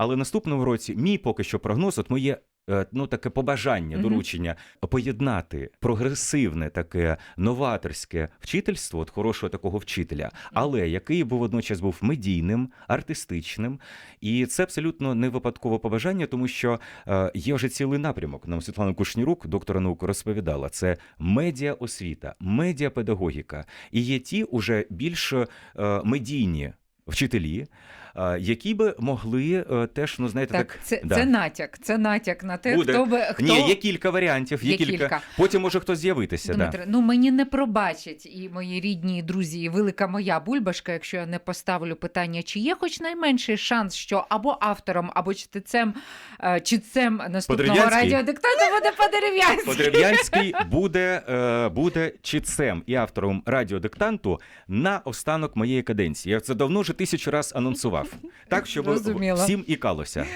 Але наступного році мій поки що прогноз, от моє. е, Ну, таке побажання, доручення поєднати прогресивне, таке новаторське вчительство, от хорошого такого вчителя, але який був водночас був медійним, артистичним, і це абсолютно не випадкове побажання, тому що е, є вже цілий напрямок. Нам Світлана Кушнірук, доктора наук, розповідала. Це медіаосвіта, медіапедагогіка. І є ті уже більш е, медійні вчителі, е, які би могли е, теж, ну знаєте, так, Так, це, да. це натяк. Це натяк на те, Буде. хто би хто Ні, є кілька варіантів, є, Є кілька. кілька. Потім може хтось з'явитися. Да. Ну мені не пробачать і мої рідні і друзі, і велика моя бульбашка, якщо я не поставлю питання, чи є хоч найменший шанс, що або автором, або чтецем, е, читцем наступного Подерев'янський? радіодиктанту буде Подерев'янський. Подреб'янський буде, буде читцем і автором радіодиктанту на останок моєї каденції. Я це давно вже тисячу раз анонсував. Так, щоб Розуміло. всім ікалося.